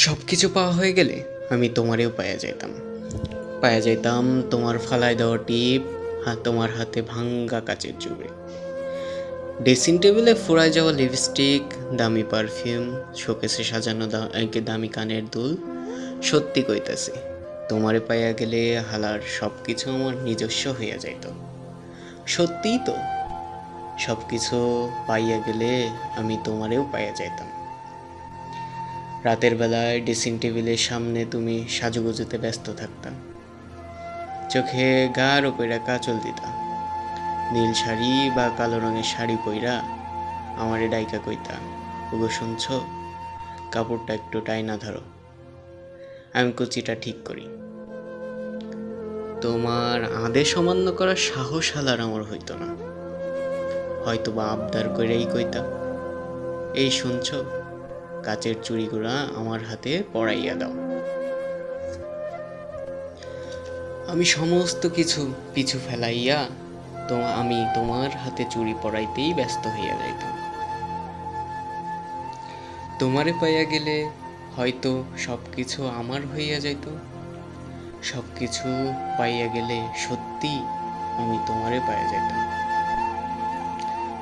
সব কিছু পাওয়া হয়ে গেলে আমি তোমারেও পায়া যাইতাম। পায়া যাইতাম তোমার ফালায় দেওয়া টিপ আর তোমার হাতে ভাঙ্গা কাচের চুড়ি। ড্রেসিং টেবিলে ফুরায় যাওয়া লিপস্টিক, দামি পারফিউম, শোকেসে সাজানো দামি কানের দুল, সত্যি কইতাছি, তোমারে পাইয়া গেলে হালার সব কিছু আমার নিজস্ব হইয়া যাইত। সত্যিই তো সব কিছু পাইয়া গেলে আমি তোমারেও পাইয়া যাইতাম। রাতের বেলায় ড্রেসিং টেবিলের সামনে তুমি সাজুগুজুতে ব্যস্ত থাকতাম। চোখে গাঢ় কইরা কাচল দিতা। নীল শাড়ি বা কালো রঙের শাড়ি পইরা আমারে ডাইকা কইতা, ওগো, শুনছ? কাপড়টা একটু টাইনা ধরো। আমি কুচিটা ঠিক করি। তোমার আদেশ অমান্য করার সাহস হালার আমার হইতো না। হয়তো বা আবদার করেই কইতা। এই শুনছ? কাচের চুড়িগুলা আমার হাতে পড়াইয়া দাও। আমি সমস্ত কিছু পিছু ফেলাইয়া তো আমি তোমার হাতে চুড়ি পরাইতেই ব্যস্ত হইয়া যাইতাম। তোমারে পাইয়া গেলে হয়তো সব কিছু আমার হইয়া যাইত। সব কিছু পাইয়া গেলে সত্যি আমি তোমারে পাইয়া যাইতাম।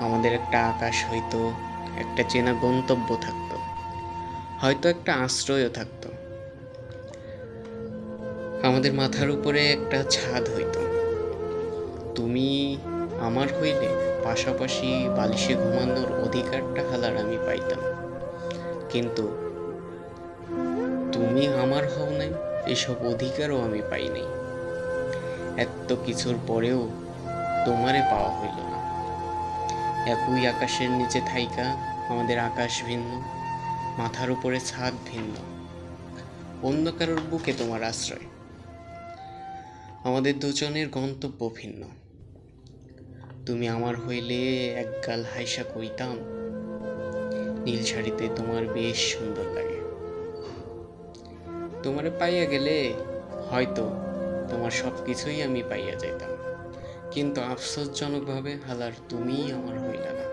আমাদের একটা আকাশ হইতো, একটা চেনা গন্তব্য থাকতো। হয়তো একটা আশ্রয়ও থাকতো। আমাদের মাথার উপরে একটা ছাদ হইত। তুমি আমার হইলে পাশাপাশি বালিশে ঘুমানোর অধিকারটা হালার আমি পাইতাম। কিন্তু তুমি আমার হও নাই, এসব অধিকারও আমি পাই নাই। এত কিছুর পরেও তোমারে পাওয়া হইল না। একই আকাশের নিচে থাইকা আমাদের আকাশ ভিন্ন। মাথার উপরে ছাদ ভিন্ন। অন্য কারোর বুকে তোমার আশ্রয়। আমাদের দুজনের গন্তব্য ভিন্ন। তুমি আমার হইলে একগাল হাইসা কইতাম, নীল শাড়িতে তোমার বেশ সুন্দর লাগে। তোমারে পাইয়া গেলে হয়তো তোমার সব কিছুই আমি পাইয়া যাইতাম, কিন্তু আফসোসজনকভাবে হালার তুমিই আমার হইলা না।